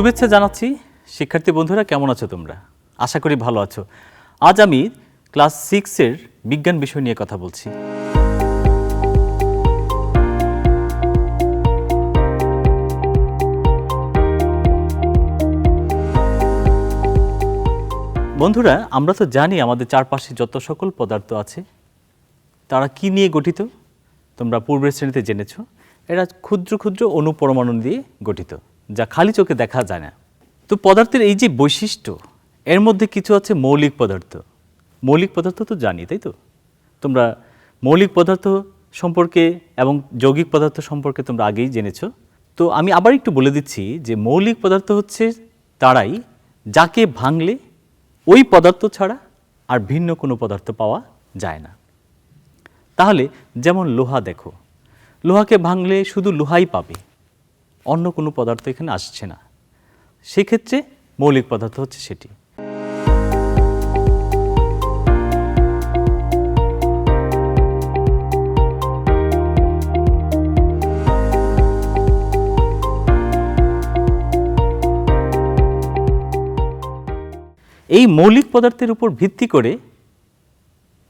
শুভেচ্ছা জানাচ্ছি। শিক্ষার্থী বন্ধুরা, কেমন আছো তোমরা? আশা করি ভালো আছো। আজ আমি ক্লাস সিক্সের বিজ্ঞান বিষয় নিয়ে কথা বলছি। বন্ধুরা, আমরা তো জানি আমাদের চারপাশে যত সকল পদার্থ আছে, তারা কি নিয়ে গঠিত? তোমরা পূর্বের শ্রেণীতে জেনেছো, এরা ক্ষুদ্র ক্ষুদ্র অনুপরমাণু দিয়ে গঠিত। যা খালি চোখে দেখা যায় না। তো পদার্থের এই যে বৈশিষ্ট্য, এর মধ্যে কিছু আছে মৌলিক পদার্থ। মৌলিক পদার্থ তো জানি, তাই তো? তোমরা মৌলিক পদার্থ সম্পর্কে এবং যৌগিক পদার্থ সম্পর্কে তোমরা আগেই জেনেছো। তো আমি আবার একটু বলে দিচ্ছি যে মৌলিক পদার্থ হচ্ছে তারাই যাকে ভাঙলে ওই পদার্থ ছাড়া আর ভিন্ন কোনো পদার্থ পাওয়া যায় না। তাহলে যেমন লোহা দেখো, লোহাকে ভাঙলে শুধু লোহাই পাবে অন্য কোনো পদার্থ এখানে আসছে না। সেক্ষেত্রে মৌলিক পদার্থ হচ্ছে সেটি। এই মৌলিক পদার্থের উপর ভিত্তি করে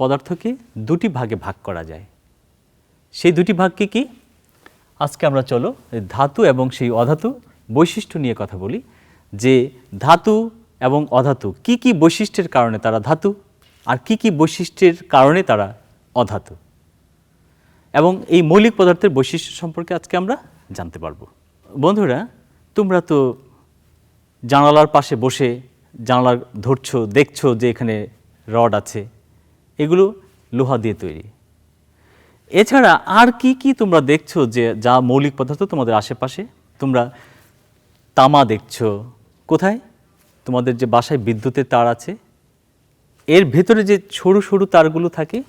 পদার্থকে দুটি ভাগে ভাগ করা যায়। সেই দুটি ভাগ কি কি? আজকে আমরা চলো ধাতু এবং সেই অধাতু বৈশিষ্ট্য নিয়ে কথা বলি। যে ধাতু এবং অধাতু কি কি বৈশিষ্ট্যের কারণে তারা ধাতু আর কি কি বৈশিষ্ট্যের কারণে তারা অধাতু এবং এই মৌলিক পদার্থের বৈশিষ্ট্য সম্পর্কে আজকে আমরা জানতে পারব। বন্ধুরা, তোমরা তো জানালার পাশে বসে জানালা ধরছো, দেখছ যে এখানে রড আছে, এগুলো লোহা দিয়ে তৈরি। এছাড়া আর কি কি তোমরা দেখছ যে, যা মৌলিক পদার্থ তোমাদের আশেপাশে? তোমরা তামা দেখছ। কোথায়? তোমাদের যে বাসায় বিদ্যুতের তার আছে। এর ভেতরে যে সরু সরু তারগুলো থাকে,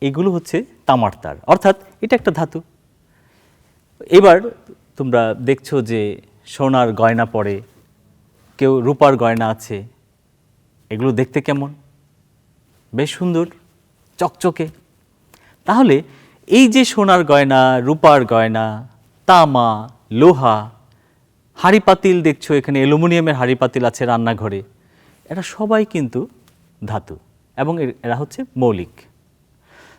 এগুলো হচ্ছে তামার তার। অর্থাৎ এটা একটা ধাতু। এবার তোমরা দেখছ যে, সোনার গয়না পরে, কেউ রূপার গয়না আছে। এগুলো দেখতে কেমন? বেশ সুন্দর, চকচকে। তাহলে এই যে সোনার গয়না, রূপার গয়না, তামা, লোহা, হাঁড়ি পাতিল দেখছ এখানে, অ্যালুমিনিয়ামের হাঁড়ি পাতিল আছে রান্নাঘরে, এরা সবাই কিন্তু ধাতু এবং এর- হচ্ছে মৌলিক।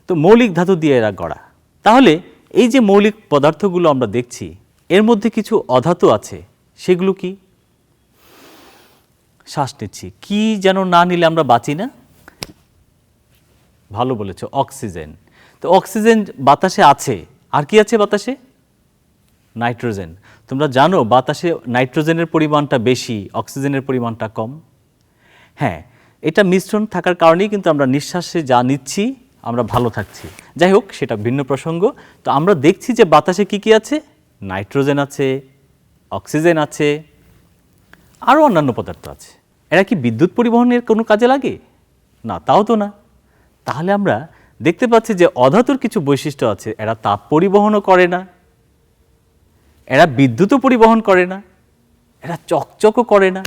তো মৌলিক ধাতু দিয়ে এরা গড়া। তাহলে এই যে মৌলিক পদার্থগুলো আমরা দেখছি, এর মধ্যে কিছু অধাতু আছে, সেগুলো কি? শ্বাস নিচ্ছি। কি যেন না নিলে আমরা বাঁচি না? ভালো বলেছ, অক্সিজেন। তো অক্সিজেন বাতাসে আছে। আর কি আছে বাতাসে? নাইট্রোজেন। তোমরা জানো বাতাসে নাইট্রোজেনের পরিমাণটা বেশি, অক্সিজেনের পরিমাণটা কম। হ্যাঁ এটা মিশ্রণ থাকার কারণেই কিন্তু আমরা নিঃশ্বাসে যা নিচ্ছি, আমরা ভালো থাকছি। যাই হোক, সেটা ভিন্ন প্রসঙ্গ। তো আমরা দেখছি যে বাতাসে কি কি আছে? নাইট্রোজেন আছে, অক্সিজেন আছে, আরও অন্যান্য পদার্থ আছে। এরা কি বিদ্যুৎ পরিবহনের কোনো কাজে লাগে? না, তাও তো না। তাহলে আমরা দেখতে পাচ্ছি যে অধাতুর কিছু বৈশিষ্ট্য আছে। এরা তাপ পরিবহনও করে না। এরা বিদ্যুৎও পরিবহন করে না। এরা চকচকও করে না।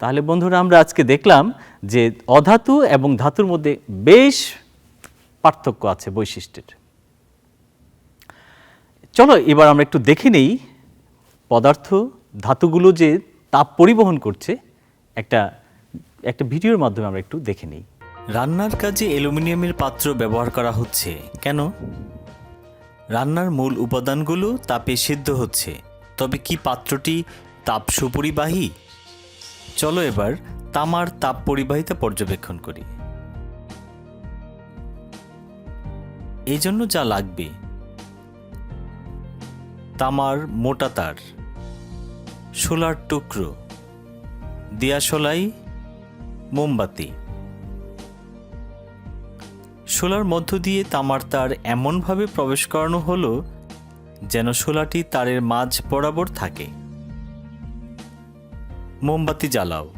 তাহলে বন্ধুরা, আমরা আজকে দেখলাম যে অধাতু এবং ধাতুর মধ্যে বেশ পার্থক্য আছে বৈশিষ্ট্যের। চলো, এবার আমরা একটু দেখে নেই পদার্থ ধাতুগুলো যে তাপ পরিবহন করছে, একটা একটা ভিডিওর মাধ্যমে আমরা একটু দেখে নিই। রান্নার কাজে অ্যালুমিনিয়ামের পাত্র ব্যবহার করা হচ্ছে। কেন? রান্নার মূল উপাদানগুলো তাপে সিদ্ধ হচ্ছে। তবে কি পাত্রটি তাপ সুপরিবাহী? চলো এবার তামার তাপ পরিবাহিতা পর্যবেক্ষণ করি। এই জন্য যা লাগবে। তামার মোটা তার শোলার টুকরো, দিয়াশলাই, মোমবাতি। শোলার মধ্য দিয়ে তামার তার এমনভাবে প্রবেশ করানো হলো যেন শোলাটি তারের মাঝ বরাবর থাকে। মোমবাতি জ্বালাও।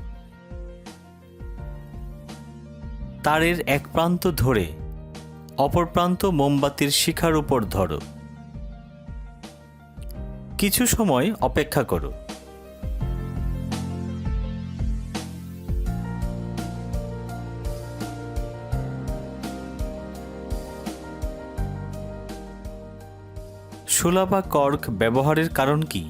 তারের এক প্রান্ত ধরে অপর প্রান্ত মোমবাতির শিখার উপর ধরো। কিছু সময় অপেক্ষা করো। শোলা বা কর্ক ব্যবহারের কারণ কি?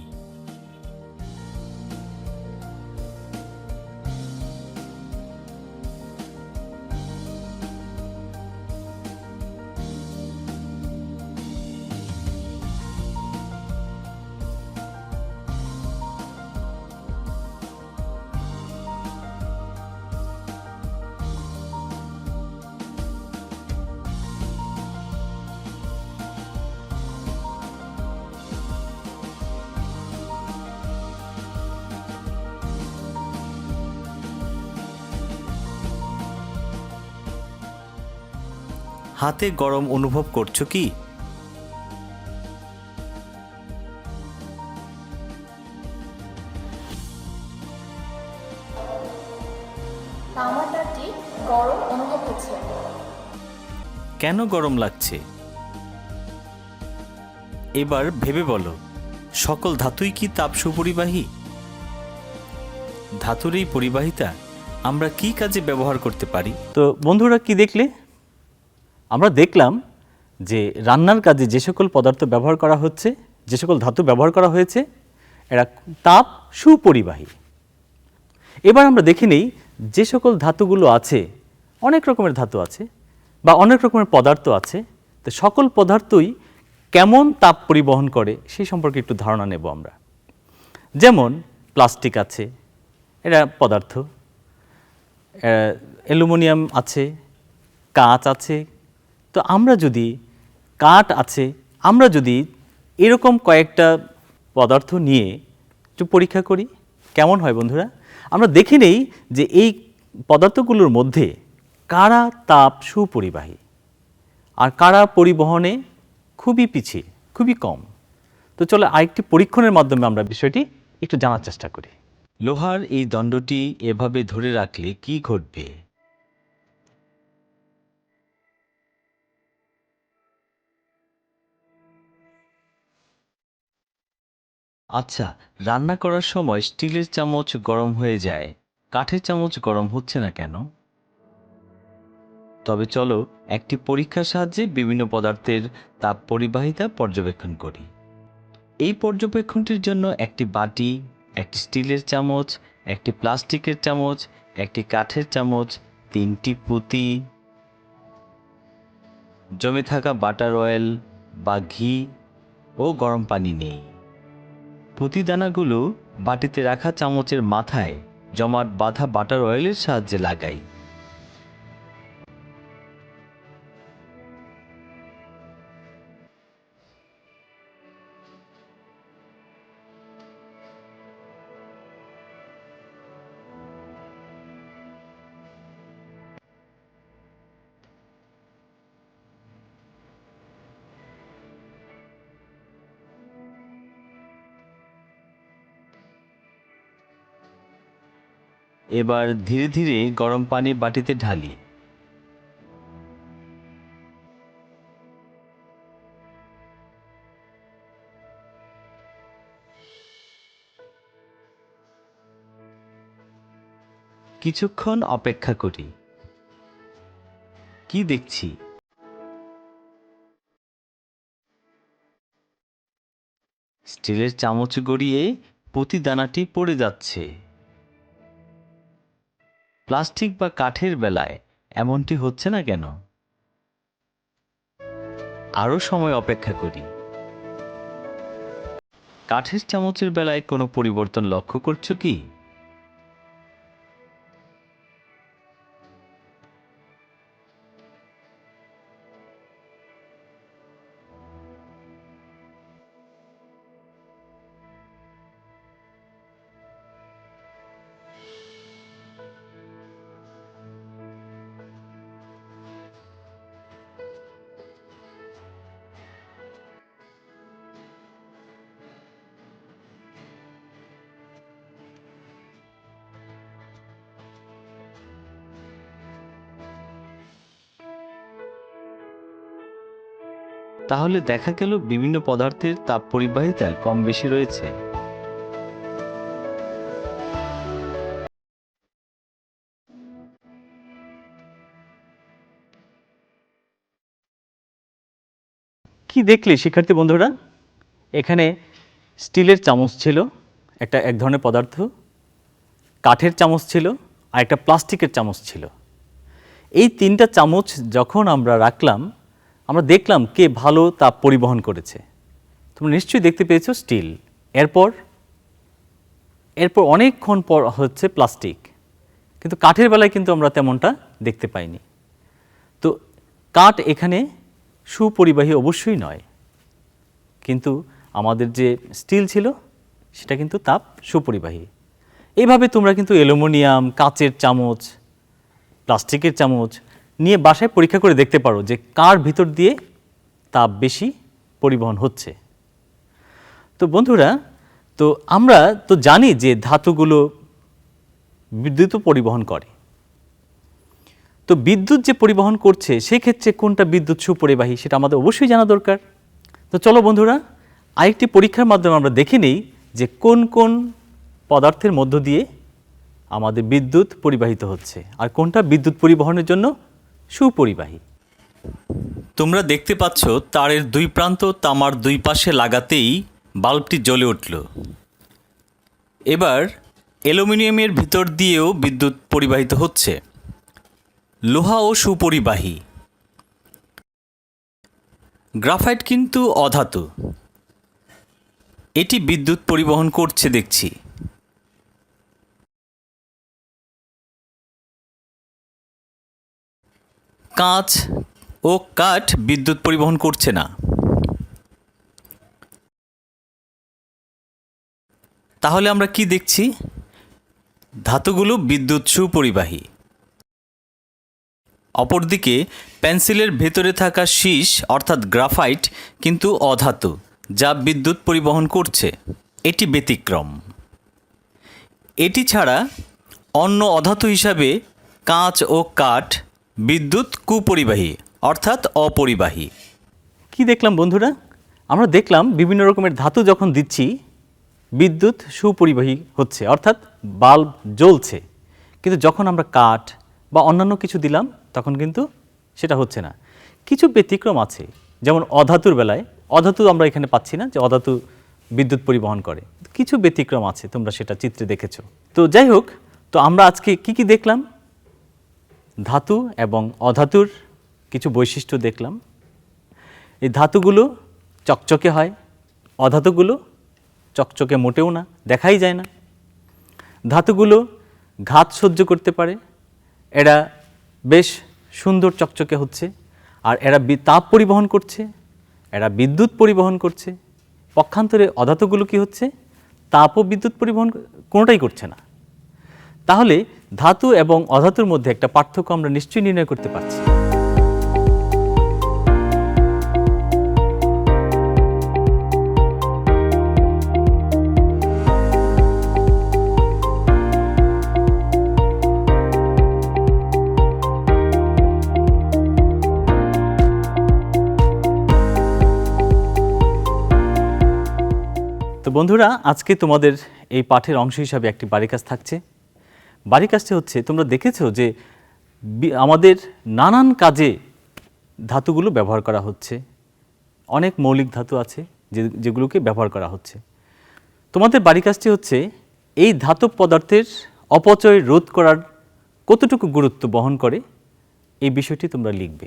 হাতে গরম অনুভব করছ কি? তামাটাটি গরম অনুভব হচ্ছে। কেন গরম লাগছে? এবার ভেবে বলো সকল ধাতুই কি তাপ সুপরিবাহী? ধাতুর এই পরিবাহিতা আমরা কি কাজে ব্যবহার করতে পারি? তো বন্ধুরা কি দেখলে? আমরা দেখলাম যে রান্নার কাজে যে সকল পদার্থ ব্যবহার করা হচ্ছে, যে সকল ধাতু ব্যবহার করা হয়েছে, এরা তাপ সুপরিবাহী। এবার আমরা দেখে নেই যে সকল ধাতুগুলো আছে, অনেক রকমের ধাতু আছে বা অনেক রকমের পদার্থ আছে, তো সকল পদার্থই কেমন তাপ পরিবহন করে সেই সম্পর্কে একটু ধারণা নেব আমরা। যেমন প্লাস্টিক আছে এটা পদার্থ অ্যালুমিনিয়াম আছে, কাঁচ আছে তো আমরা যদি কাঠ আছে, আমরা যদি এরকম কয়েকটা পদার্থ নিয়ে একটু পরীক্ষা করি, কেমন হয় বন্ধুরা? আমরা দেখে নেই যে এই পদার্থগুলোর মধ্যে কারা তাপ সুপরিবাহী আর কারা পরিবহনে খুবই পিছিয়ে, খুবই কম। তো চলো আরেকটি পরীক্ষণের মাধ্যমে আমরা বিষয়টি একটু জানার চেষ্টা করি। লোহার এই দণ্ডটি এভাবে ধরে রাখলে কি ঘটবে? আচ্ছা রান্না করার সময় স্টিলের চামচ গরম হয়ে যায়। কাঠের চামচ গরম হচ্ছে না কেন? তবে চলো, একটি পরীক্ষার সাহায্যে বিভিন্ন পদার্থের তাপ পরিবাহিতা পর্যবেক্ষণ করি। এই পর্যবেক্ষণটির জন্য একটি বাটি, একটি স্টিলের চামচ, একটি প্লাস্টিকের চামচ, একটি কাঠের চামচ, তিনটি পুঁতি, জমে থাকা বাটার অয়েল বা ঘি ও গরম পানি নেই। পুঁতিদানাগুলো বাটিতে রাখা চামচের মাথায় জমাট বাঁধা বাটার অয়েলের সাহায্যে লাগাই। এবার ধীরে ধীরে গরম পানি বাটিতে ঢালি। কিছুক্ষণ অপেক্ষা করি। কি দেখছি? স্টিলের চামচ গড়িয়ে প্রতিদানাটি পড়ে যাচ্ছে। প্লাস্টিক বা কাঠের বেলায় এমনটি হচ্ছে না কেন? আরও সময় অপেক্ষা করি। কাঠের চামচের বেলায় কোনো পরিবর্তন লক্ষ্য করছ কি? তাহলে দেখা গেল বিভিন্ন পদার্থের তাপ পরিবাহিতা কম বেশি রয়েছে। কি দেখলে শিক্ষার্থী বন্ধুরা? এখানে স্টিলের চামচ ছিল, একটা এক ধরনের পদার্থ। কাঠের চামচ ছিল, আর একটা প্লাস্টিকের চামচ ছিল। এই তিনটা চামচ যখন আমরা রাখলাম আমরা দেখলাম কে ভালো তাপ পরিবহন করেছে। তোমরা নিশ্চয়ই দেখতে পেয়েছ স্টিল। এরপর এরপর অনেকক্ষণ পর হচ্ছে প্লাস্টিক। কিন্তু কাঠের বেলায় কিন্তু আমরা তেমনটা দেখতে পাইনি। তো কাঠ এখানে সুপরিবাহী অবশ্যই নয়। কিন্তু আমাদের যে স্টিল ছিল, সেটা কিন্তু তাপ সুপরিবাহী। এইভাবে তোমরা কিন্তু অ্যালুমিনিয়াম, কাচের চামচ, প্লাস্টিকের চামচ নিয়ে বাসায় পরীক্ষা করে দেখতে পারো যে কার ভিতর দিয়ে তাপ বেশি পরিবহন হচ্ছে। তো বন্ধুরা, তো আমরা তো জানি যে ধাতুগুলো বিদ্যুৎ পরিবহন করে। তো বিদ্যুৎ যে পরিবহন করছে, সেক্ষেত্রে কোনটা বিদ্যুৎ সুপরিবাহী সেটা আমাদের অবশ্যই জানা দরকার। তো চলো বন্ধুরা, আরেকটি পরীক্ষার মাধ্যমে আমরা দেখে নেই যে কোন কোন পদার্থের মধ্য দিয়ে আমাদের বিদ্যুৎ পরিবাহিত হচ্ছে, আর কোনটা বিদ্যুৎ পরিবহনের জন্য সুপরিবাহী। তোমরা দেখতে পাচ্ছ, তারের দুই প্রান্ত তামার দুই পাশে লাগাতেই বাল্বটি জ্বলে উঠল। এবার অ্যালুমিনিয়ামের ভিতর দিয়েও বিদ্যুৎ পরিবাহিত হচ্ছে। লোহা ও সুপরিবাহী। গ্রাফাইট কিন্তু অধাতু। এটি বিদ্যুৎ পরিবহন করছে, দেখছি। কাঁচ ও কাঠ বিদ্যুৎ পরিবহন করছে না। তাহলে আমরা কি দেখছি? ধাতুগুলো বিদ্যুৎ সুপরিবাহী। অপরদিকে, পেন্সিলের ভেতরে থাকা শীষ, অর্থাৎ গ্রাফাইট, কিন্তু অধাতু, যা বিদ্যুৎ পরিবহন করছে। এটি ব্যতিক্রম। এটি ছাড়া অন্য অধাতু হিসাবে কাঁচ ও কাঠ বিদ্যুৎ কুপরিবাহী, অর্থাৎ অপরিবাহী। কি দেখলাম বন্ধুরা? আমরা দেখলাম বিভিন্ন রকমের ধাতু যখন দিচ্ছি, বিদ্যুৎ সুপরিবাহী হচ্ছে, অর্থাৎ বাল্ব জ্বলছে। কিন্তু যখন আমরা কাঠ বা অন্যান্য কিছু দিলাম, তখন কিন্তু সেটা হচ্ছে না। কিছু ব্যতিক্রম আছে, যেমন অধাতুর বেলায়, অধাতু আমরা এখানে পাচ্ছি না যে অধাতু বিদ্যুৎ পরিবহন করে। কিছু ব্যতিক্রম আছে, তোমরা সেটা চিত্রে দেখেছ। তো যাই হোক, তো আমরা আজকে কি কি দেখলাম? ধাতু এবং অধাতুর কিছু বৈশিষ্ট্য দেখলাম। এই ধাতুগুলো চকচকে হয়, অধাতুগুলো চকচকে মোটেও না, দেখাই যায় না। ধাতুগুলো ঘাত সহ্য করতে পারে, এরা বেশ সুন্দর চকচকে হচ্ছে, আর এরা তাপ পরিবহন করছে, এরা বিদ্যুৎ পরিবহন করছে। পক্ষান্তরে অধাতুগুলো কি হচ্ছে? তাপ ও বিদ্যুৎ পরিবহন কোনোটাই করছে না। তাহলে ধাতু এবং অধাতুর মধ্যে একটা পার্থক্য আমরা নিশ্চয়ই নির্ণয় করতে পারছি। তো বন্ধুরা, আজকে তোমাদের এই পাঠের অংশ হিসাবে একটি বাড়ি কাজ থাকছে। বাড়ি কাজটি হচ্ছে, তোমরা দেখেছ যে আমাদের নানান কাজে ধাতুগুলো ব্যবহার করা হচ্ছে। অনেক মৌলিক ধাতু আছে যে, যেগুলোকে ব্যবহার করা হচ্ছে। তোমাদের বাড়ি কাজটি হচ্ছে এই ধাতব পদার্থের অপচয় রোধ করার কতটুকু গুরুত্ব বহন করে, এই বিষয়টি তোমরা লিখবে।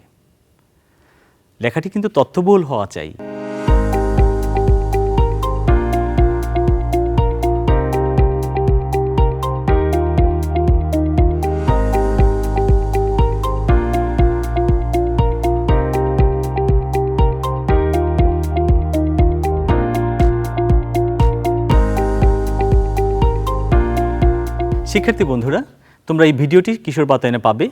লেখাটি কিন্তু তথ্যবহুল হওয়া চাই। শিক্ষার্থী বন্ধুরা, তোমরা এই ভিডিওটি কিশোর বাতায়নে পাবে।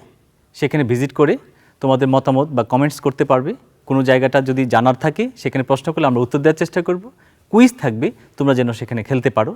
সেখানে ভিজিট করে তোমাদের মতামত বা কমেন্টস করতে পারবে। কোনো জায়গাটা যদি জানার থাকে, সেখানে প্রশ্ন করলে আমরা উত্তর দেওয়ার চেষ্টা করব। কুইজ থাকবে, তোমরা যেন সেখানে খেলতে পারো।